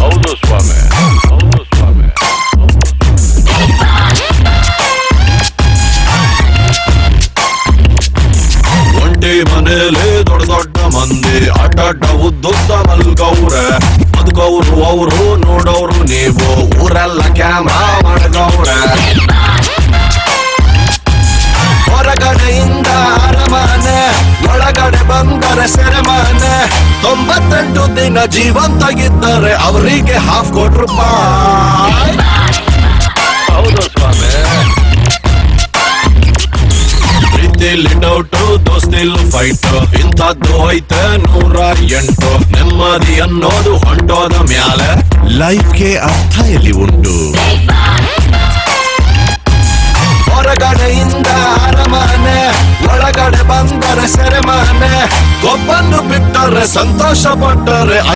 ಹೌದು ಸ್ವಾಮಿ ಹೌದು ಸ್ವಾಮಿ ದೊಡ್ಡ ದೊಡ್ಡ ಮಂದಿ ಅಡ್ಡಡ್ಡ ಉದ್ದುದ್ದ ಮಲ್ಗವ್ರೆ. ಬದುಕವ್ರು ಅವ್ರು ನೋಡೋರು ನೀವು. ಊರೆಲ್ಲ ಕ್ಯಾಮ್ರಾ ತೊಂಬತ್ತೆಂಟು ದಿನ ಜೀವಂತಾಗಿದ್ದರೆ ಅವರಿಗೆ ಹಾಫ್ ಕೋಟಿ ರೂಪಾಯಿ ಹೌದು ಸ್ವಾಮಿ. ಪ್ರೀತಿಲಿ ಡೌಟು ದೋಸ್ತಿಲ್ ಫೈಟ್ ಇಂಥದ್ದು ಐತೆ ನೂರ ಎಂಟು. ನೆಮ್ಮದಿ ಅನ್ನೋದು ಹೊಂಟೋದ ಮ್ಯಾಲೆ. ಲೈಫ್ಗೆ ಅರ್ಥ ಎಲ್ಲಿ ಉಂಟು. ಸೆರೆಮನೆ. ಕೊಬ್ಬನ್ನು ಬಿಟ್ಟರೆ ಸಂತೋಷ ಪಟ್ಟರೆ